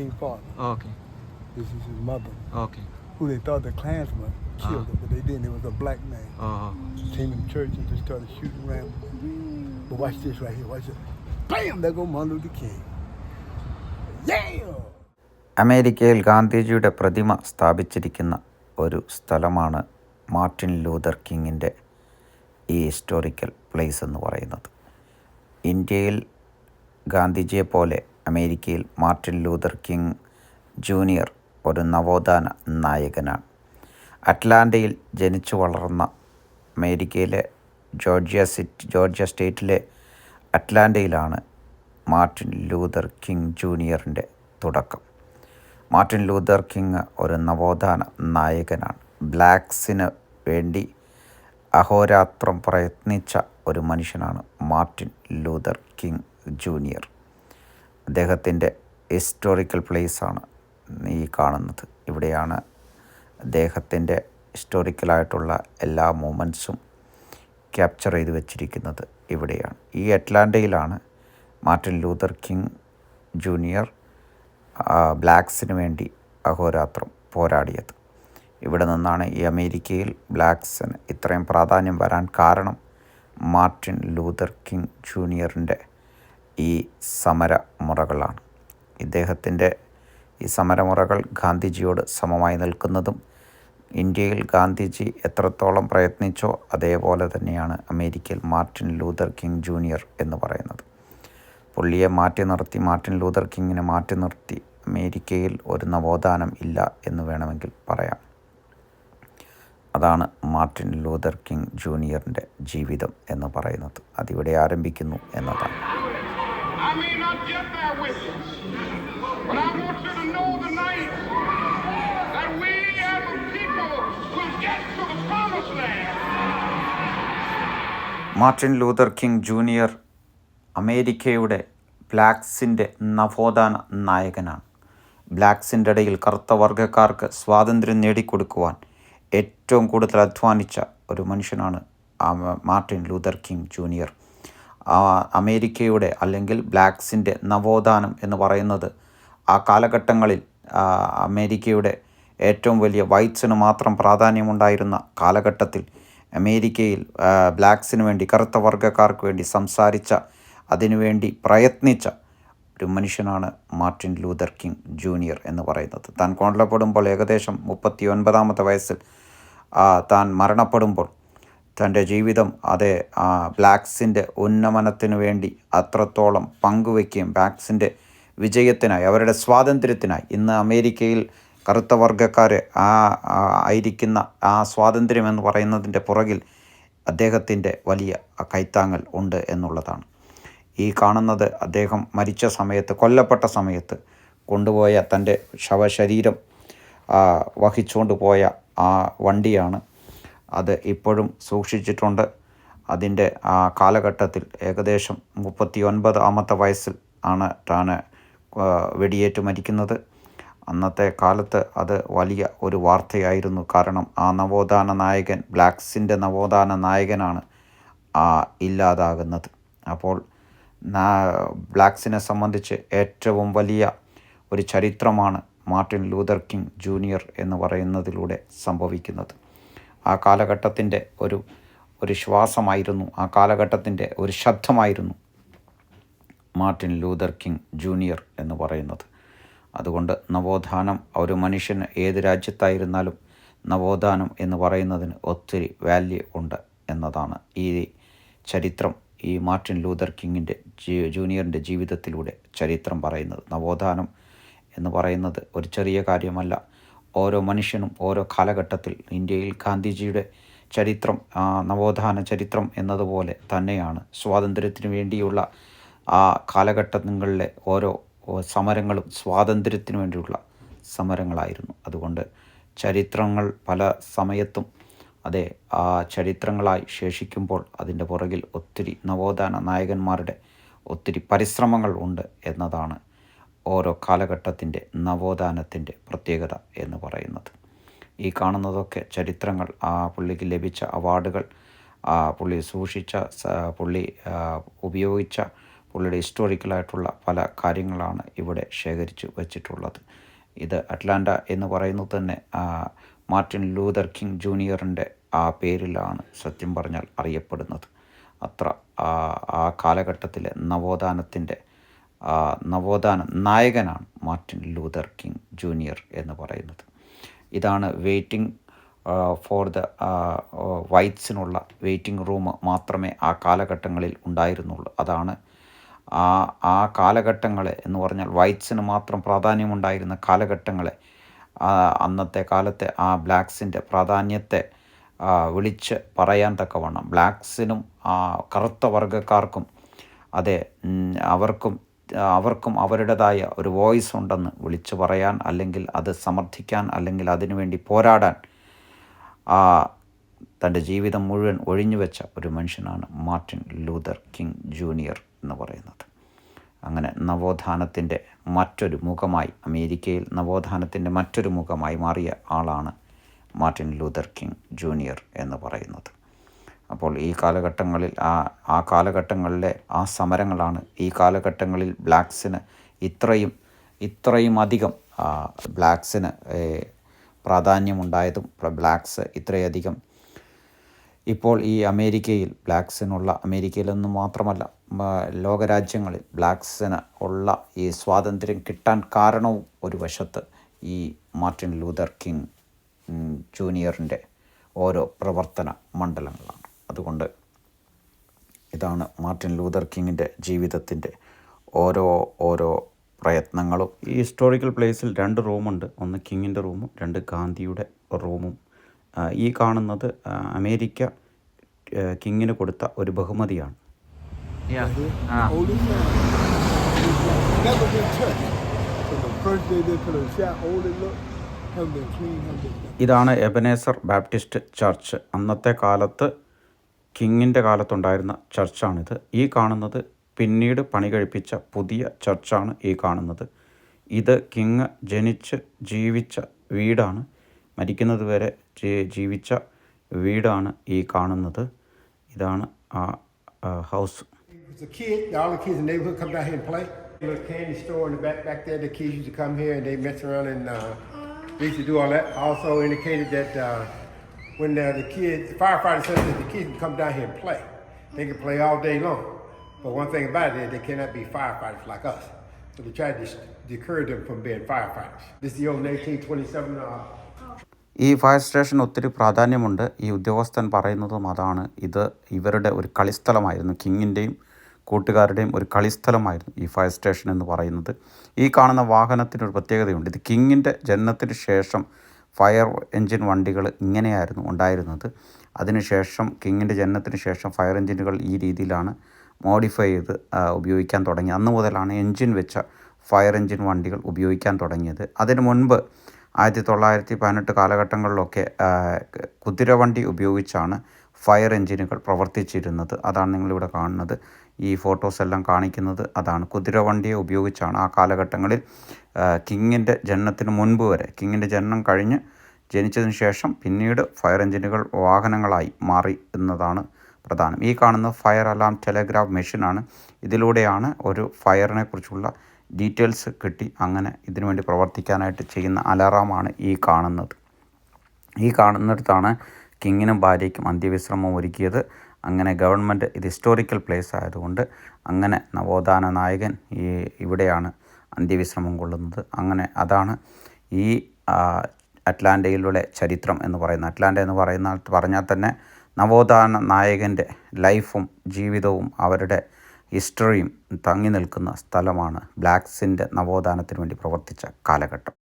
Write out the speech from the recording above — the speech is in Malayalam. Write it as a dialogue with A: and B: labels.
A: King father.
B: Okay.
A: This is his mother,
B: Okay.
A: who they thought the Klansman killed
B: Ah.
A: her, but they didn't. It was a black man.
B: Uh-huh.
A: Came in church and just started shooting around. But watch this right here. Watch this. Bam! There go Martin Luther King. Yeah!
C: അമേരിക്കയിൽ ഗാന്ധിജിയുടെ പ്രതിമ സ്ഥാപിച്ചിരിക്കുന്ന ഒരു സ്ഥലമാണ് മാർട്ടിൻ ലൂതർ കിങ്ങിന്റെ ഈ ഹിസ്റ്റോറിക്കൽ പ്ലേസ് എന്ന് പറയുന്നത് ഇന്ത്യയിൽ ഗാന്ധിജിയെ പോലെ അമേരിക്കയിൽ മാർട്ടിൻ ലൂതർ കിങ് ജൂനിയർ ഒരു നവോത്ഥാന നായകനാണ്. അറ്റ്ലാന്റയിൽ ജനിച്ചു വളർന്ന അമേരിക്കയിലെ ജോർജിയ സിറ്റി ജോർജിയ സ്റ്റേറ്റിലെ അറ്റ്ലാന്റയിലാണ് മാർട്ടിൻ ലൂതർ കിങ് ജൂനിയറിന്റെ തുടക്കം. മാർട്ടിൻ ലൂതർ കിങ് ഒരു നവോത്ഥാന നായകനാണ്. ബ്ലാക്സിന് വേണ്ടി അഹോരാത്രം പ്രയത്നിച്ച ഒരു മനുഷ്യനാണ് മാർട്ടിൻ ലൂതർ കിങ് ജൂനിയർ. അദ്ദേഹത്തിന്റെ ഹിസ്റ്റോറിക്കൽ പ്ലേസാണ് ഈ കാണുന്നത്. ഇവിടെയാണ് അദ്ദേഹത്തിന്റെ ഹിസ്റ്റോറിക്കലായിട്ടുള്ള എല്ലാ മൂമെന്റ്സും ക്യാപ്ചർ ചെയ്ത് വെച്ചിരിക്കുന്നത്. ഇവിടെയാണ്. ഈ അറ്റ്ലാന്റയിലാണ് മാർട്ടിൻ ലൂതർ കിങ് ജൂനിയർ ബ്ലാക്സിന് വേണ്ടി അഹോരാത്രം പോരാടിയത്. ഇവിടെ നിന്നാണ് ഈ അമേരിക്കയിൽ ബ്ലാക്സിന് ഇത്രയും പ്രാധാന്യം വരാൻ കാരണം മാർട്ടിൻ ലൂതർ കിങ് ജൂനിയറിന്റെ ഈ സമരമുറകളാണ് ഇദ്ദേഹത്തിന്റെ ഈ സമരമുറകൾ ഗാന്ധിജിയോട് സമമായി നിൽക്കുന്നതും ഇന്ത്യയിൽ ഗാന്ധിജി എത്രത്തോളം പ്രയത്നിച്ചോ അതേപോലെ തന്നെയാണ് അമേരിക്കയിൽ മാർട്ടിൻ ലൂതർ കിങ് ജൂനിയർ എന്ന് പറയുന്നത്. പുള്ളിയെ മാറ്റി നിർത്തി മാർട്ടിൻ ലൂതർ കിങ്ങിനെ മാറ്റി നിർത്തി അമേരിക്കയിൽ ഒരു നവോത്ഥാനം ഇല്ല എന്ന് വേണമെങ്കിൽ പറയാം. അതാണ് മാർട്ടിൻ ലൂതർ കിങ് ജൂനിയറിന്റെ ജീവിതം എന്ന് പറയുന്നത്. അതിവിടെ ആരംഭിക്കുന്നു എന്നതാണ്.
D: Not get there with you, but I want you to know tonight that we as a people will get to the promised land.
C: Martin Luther King junior അമേരിക്കയുടെ ബ്ലാക്സിന്റെ നവോത്ഥാന നായകനാണ്. ബ്ലാക്സിന്റെ ഇടയിൽ കറുത്ത വർഗക്കാർക്ക് സ്വാതന്ത്ര്യം നേടിക്കൊടുക്കുവാൻ ഏറ്റവും കൂടുതൽ അധ്വാനിച്ച ഒരു മനുഷ്യനാണ് മാർട്ടിൻ ലൂതർ കിങ് ജൂനിയർ. അമേരിക്കയുടെ അല്ലെങ്കിൽ ബ്ലാക്സിന്റെ നവോത്ഥാനം എന്ന് പറയുന്നത് ആ കാലഘട്ടങ്ങളിൽ അമേരിക്കയുടെ ഏറ്റവും വലിയ വൈറ്റ്സിന് മാത്രം പ്രാധാന്യമുണ്ടായിരുന്ന കാലഘട്ടത്തിൽ അമേരിക്കയിൽ ബ്ലാക്സിന് വേണ്ടി കറുത്ത വർഗക്കാർക്ക് വേണ്ടി സംസാരിച്ച അതിനുവേണ്ടി പ്രയത്നിച്ച ഒരു മനുഷ്യനാണ് മാർട്ടിൻ ലൂതർ കിങ് ജൂനിയർ എന്ന് പറയുന്നത്. താൻ കൊണ്ടപ്പെടുമ്പോൾ ഏകദേശം മുപ്പത്തി ഒൻപതാമത്തെ വയസ്സിൽ താൻ മരണപ്പെടുമ്പോൾ തന്റെ ജീവിതം അതേ ബ്ലാക്സിന്റെ ഉന്നമനത്തിന് വേണ്ടി അത്രത്തോളം പങ്കുവയ്ക്കുകയും ബ്ലാക്സിന്റെ വിജയത്തിനായി അവരുടെ സ്വാതന്ത്ര്യത്തിനായി. ഇന്ന് അമേരിക്കയിൽ കറുത്ത വർഗക്കാർ ആ ആ, ആയിരിക്കുന്ന ആ സ്വാതന്ത്ര്യം എന്ന് പറയുന്നതിന്റെ പുറകിൽ അദ്ദേഹത്തിന്റെ വലിയ കൈത്താങ്ങൽ ഉണ്ട് എന്നുള്ളതാണ്. ഈ കാണുന്നത് അദ്ദേഹം മരിച്ച സമയത്ത് കൊല്ലപ്പെട്ട സമയത്ത് കൊണ്ടുപോയ തന്റെ ശവശരീരം വഹിച്ചുകൊണ്ട് പോയ ആ വണ്ടിയാണ് അത് ഇപ്പോഴും സൂക്ഷിച്ചിട്ടുണ്ട്. അതിന്റെ ആ കാലഘട്ടത്തിൽ ഏകദേശം മുപ്പത്തി ഒൻപതാമത്തെ വയസ്സിൽ ആണ് താൻ വെടിയേറ്റ് മരിക്കുന്നത്. അന്നത്തെ കാലത്ത് അത് വലിയ ഒരു വാർത്തയായിരുന്നു. കാരണം ആ നവോത്ഥാന നായകൻ ബ്ലാക്സിന്റെ നവോത്ഥാന നായകനാണ് ആ ഇല്ലാതാകുന്നത്. അപ്പോൾ ബ്ലാക്സിനെ സംബന്ധിച്ച് ഏറ്റവും വലിയ ഒരു ചരിത്രമാണ് മാർട്ടിൻ ലൂതർ കിങ് ജൂനിയർ എന്ന് പറയുന്നതിലൂടെ സംഭവിക്കുന്നത്. ആ കാലഘട്ടത്തിന്റെ ഒരു ഒരു ശ്വാസമായിരുന്നു ആ കാലഘട്ടത്തിന്റെ ഒരു ശബ്ദമായിരുന്നു മാർട്ടിൻ ലൂതർ കിങ് ജൂനിയർ എന്ന് പറയുന്നത്. അതുകൊണ്ട് നവോത്ഥാനം ഒരു മനുഷ്യന് ഏത് രാജ്യത്തായിരുന്നാലും നവോത്ഥാനം എന്ന് പറയുന്നതിന് ഒത്തിരി വാല്യൂ ഉണ്ട് എന്നതാണ് ഈ ചരിത്രം ഈ മാർട്ടിൻ ലൂതർ കിങ്ങിന്റെ ജൂനിയറിന്റെ ജീവിതത്തിലൂടെ ചരിത്രം പറയുന്നത്. നവോത്ഥാനം എന്ന് പറയുന്നത് ഒരു ചെറിയ കാര്യമല്ല ഓരോ മനുഷ്യനും ഓരോ കാലഘട്ടത്തിൽ ഇന്ത്യയിൽ ഗാന്ധിജിയുടെ ചരിത്രം നവോത്ഥാന ചരിത്രം എന്നതുപോലെ തന്നെയാണ്. സ്വാതന്ത്ര്യത്തിന് വേണ്ടിയുള്ള ആ കാലഘട്ടങ്ങളിലെ ഓരോ സമരങ്ങളും സ്വാതന്ത്ര്യത്തിന് വേണ്ടിയുള്ള സമരങ്ങളായിരുന്നു. അതുകൊണ്ട് ചരിത്രങ്ങൾ പല സമയത്തും അതെ ആ ചരിത്രങ്ങളായി ശേഷിക്കുമ്പോൾ അതിന്റെ പുറകിൽ ഒത്തിരി നവോത്ഥാന നായകന്മാരുടെ ഒത്തിരി പരിശ്രമങ്ങൾ ഉണ്ട് എന്നതാണ് ഓരോ കാലഘട്ടത്തിന്റെ നവോത്ഥാനത്തിന്റെ പ്രത്യേകത എന്ന് പറയുന്നത്. ഈ കാണുന്നതൊക്കെ ചരിത്രങ്ങൾ ആ പുള്ളിക്ക് ലഭിച്ച അവാർഡുകൾ ആ പുള്ളി സൂക്ഷിച്ച പുള്ളി ഉപയോഗിച്ച പുള്ളിയുടെ ഹിസ്റ്റോറിക്കലായിട്ടുള്ള പല കാര്യങ്ങളാണ് ഇവിടെ ശേഖരിച്ച് വച്ചിട്ടുള്ളത്. ഇത് അറ്റ്ലാന്റ എന്ന് പറയുന്നത് തന്നെ മാർട്ടിൻ ലൂതർ കിങ് ജൂനിയറിന്റെ ആ പേരിലാണ് സത്യം പറഞ്ഞാൽ അറിയപ്പെടുന്നത്. അത്ര ആ കാലഘട്ടത്തിലെ നവോത്ഥാനത്തിന്റെ നവോത്ഥാന നായകനാണ് മാർട്ടിൻ ലൂതർ കിങ് ജൂനിയർ എന്ന് പറയുന്നത്. ഇതാണ് വെയിറ്റിംഗ് ഫോർ ദ വൈറ്റ്സിനുള്ള വെയിറ്റിംഗ് റൂം മാത്രമേ ആ കാലഘട്ടങ്ങളിൽ ഉണ്ടായിരുന്നുള്ളൂ. അതാണ് ആ ആ കാലഘട്ടങ്ങളെ എന്ന് പറഞ്ഞാൽ വൈറ്റ്സിന് മാത്രം പ്രാധാന്യമുണ്ടായിരുന്ന കാലഘട്ടങ്ങളെ അന്നത്തെ കാലത്തെ ആ ബ്ലാക്സിന്റെ പ്രാധാന്യത്തെ വിളിച്ച് പറയാൻ തക്കവണ്ണം. ബ്ലാക്സിനും ആ കറുത്ത വർഗക്കാർക്കും അതെ അവർക്കും അവർക്കും അവരുടേതായ ഒരു വോയിസ് ഉണ്ടെന്ന് വിളിച്ചു പറയാൻ അല്ലെങ്കിൽ അത് സമർത്ഥിക്കാൻ അല്ലെങ്കിൽ അതിനുവേണ്ടി പോരാടാൻ തന്റെ ജീവിതം മുഴുവൻ ഒഴിഞ്ഞു വെച്ച ഒരു മനുഷ്യനാണ് മാർട്ടിൻ ലൂതർ കിങ് ജൂനിയർ എന്ന് പറയുന്നത്. അങ്ങനെ നവോത്ഥാനത്തിന്റെ മറ്റൊരു മുഖമായി അമേരിക്കയിൽ നവോത്ഥാനത്തിന്റെ മറ്റൊരു മുഖമായി മാറിയ ആളാണ് മാർട്ടിൻ ലൂതർ കിങ് ജൂനിയർ എന്ന് പറയുന്നത്. അപ്പോൾ ഈ കാലഘട്ടങ്ങളിൽ ആ ആ കാലഘട്ടങ്ങളിലെ ആ സമരങ്ങളാണ് ഈ കാലഘട്ടങ്ങളിൽ ബ്ലാക്സിന് ഇത്രയും ഇത്രയും അധികം ബ്ലാക്സിന് പ്രാധാന്യമുണ്ടായതും പ്ര- ബ്ലാക്സ് ഇത്രയധികം. ഇപ്പോൾ ഈ അമേരിക്കയിൽ ബ്ലാക്സിനുള്ള അമേരിക്കയിലൊന്നും മാത്രമല്ല ലോകരാജ്യങ്ങളിൽ ബ്ലാക്സിന് ഉള്ള ഈ സ്വാതന്ത്ര്യം കിട്ടാൻ കാരണവും ഒരു വശത്ത് ഈ മാർട്ടിൻ ലൂതർ കിങ് ജൂനിയറിന്റെ ഓരോ പ്രവർത്തന മണ്ഡലങ്ങളാണ്. അതുകൊണ്ട് ഇതാണ് മാർട്ടിൻ ലൂതർ കിങ്ങിന്റെ ജീവിതത്തിന്റെ ഓരോ ഓരോ പ്രയത്നങ്ങളും. ഈ ഹിസ്റ്റോറിക്കൽ പ്ലേസിൽ രണ്ട് റൂമുണ്ട്. ഒന്ന് കിങ്ങിന്റെ റൂമും രണ്ട് ഗാന്ധിയുടെ റൂമും. ഈ കാണുന്നത് അമേരിക്ക കിങ്ങിന് കൊടുത്ത ഒരു ബഹുമതിയാണ്. ഇതാണ് എബനേസർ ബാപ്റ്റിസ്റ്റ് ചർച്ച്. അന്നത്തെ കാലത്ത് കിങ്ങിന്റെ കാലത്തുണ്ടായിരുന്ന ചർച്ചാണിത്. ഈ കാണുന്നത് പിന്നീട് പണി കഴിപ്പിച്ച പുതിയ ചർച്ചാണ് ഈ കാണുന്നത്. ഇത് കിങ് ജനിച്ച് ജീവിച്ച വീടാണ്. മരിക്കുന്നത് വരെ ജീവിച്ച വീടാണ് ഈ കാണുന്നത്. ഇതാണ് ആ house.
B: When uh, the kids, firefighters said that the kids can come down here and play. They can play all day long. But one thing about it is they cannot be firefighters like us. So they tried to dis- discourage them from being firefighters. This is the old 1927 uh,
C: ഈ ഫയർ സ്റ്റേഷന് ഒത്തിരി പ്രാധാന്യമുണ്ട് ഈ ഉദ്യോഗസ്ഥൻ പറയുന്നതും അതാണ് ഇത് ഇവരുടെ ഒരു കളിസ്ഥലമായിരുന്നു കിങ്ങിന്റെയും കൂട്ടുകാരുടെയും ഒരു കളിസ്ഥലമായിരുന്നു ഈ ഫയർ സ്റ്റേഷൻ എന്ന് പറയുന്നത് ഈ കാണുന്ന വാഹനത്തിനൊരു പ്രത്യേകതയുണ്ട് ഇത് കിങ്ങിന്റെ ജനനത്തിന് ശേഷം ഫയർ എൻജിൻ വണ്ടികൾ ഇങ്ങനെയായിരുന്നു ഉണ്ടായിരുന്നത്. അതിനുശേഷം കിങ്ങിന്റെ ജനനത്തിന് ശേഷം ഫയർ എൻജിനുകൾ ഈ രീതിയിലാണ് മോഡിഫൈ ചെയ്ത് ഉപയോഗിക്കാൻ തുടങ്ങി. അന്ന് മുതലാണ് എൻജിൻ വെച്ച ഫയർ എൻജിൻ വണ്ടികൾ ഉപയോഗിക്കാൻ തുടങ്ങിയത്. അതിനു മുൻപ് ആയിരത്തി തൊള്ളായിരത്തി പതിനെട്ട് കാലഘട്ടങ്ങളിലൊക്കെ കുതിരവണ്ടി ഉപയോഗിച്ചാണ് ഫയർ എൻജിനുകൾ പ്രവർത്തിച്ചിരുന്നത്. അതാണ് നിങ്ങളിവിടെ കാണുന്നത്. ഈ ഫോട്ടോസ് എല്ലാം കാണിക്കുന്നത് അതാണ്. കുതിരവണ്ടിയെ ഉപയോഗിച്ചാണ് ആ കാലഘട്ടങ്ങളിൽ കിങ്ങിന്റെ ജനനത്തിന് മുൻപ് വരെ. കിങ്ങിന്റെ ജനനം കഴിഞ്ഞ് ജനിച്ചതിന് ശേഷം പിന്നീട് ഫയർ എഞ്ചിനുകൾ വാഹനങ്ങളായി മാറി എന്നതാണ് പ്രധാനം. ഈ കാണുന്ന ഫയർ അലാം ടെലഗ്രാഫ് മെഷീനാണ്. ഇതിലൂടെയാണ് ഒരു ഫയറിനെ കുറിച്ചുള്ള ഡീറ്റെയിൽസ് കിട്ടി. അങ്ങനെ ഇതിനു വേണ്ടി പ്രവർത്തിക്കാനായിട്ട് ചെയ്യുന്ന അലാറാമാണ് ഈ കാണുന്നത്. ഈ കാണുന്നിടത്താണ് കിങ്ങിനും ഭാര്യയ്ക്കും അന്ത്യവിശ്രമം ഒരുക്കിയത്. അങ്ങനെ ഗവൺമെന്റ് ഇത് ഹിസ്റ്റോറിക്കൽ പ്ലേസ് ആയതുകൊണ്ട് അങ്ങനെ നവോത്ഥാന നായകൻ ഈ ഇവിടെയാണ് അന്ത്യവിശ്രമം കൊള്ളുന്നത്. അങ്ങനെ അതാണ് ഈ അറ്റ്ലാന്റയിലുള്ള ചരിത്രം എന്ന് പറയുന്നത്. അറ്റ്ലാന്റ എന്ന് പറയുന്ന പറഞ്ഞാൽ തന്നെ നവോത്ഥാന നായകന്റെ ലൈഫും ജീവിതവും അവരുടെ ഹിസ്റ്ററിയും തങ്ങി നിൽക്കുന്ന സ്ഥലമാണ് ബ്ലാക്സിന്റെ നവോത്ഥാനത്തിന് വേണ്ടി പ്രവർത്തിച്ച കാലഘട്ടം.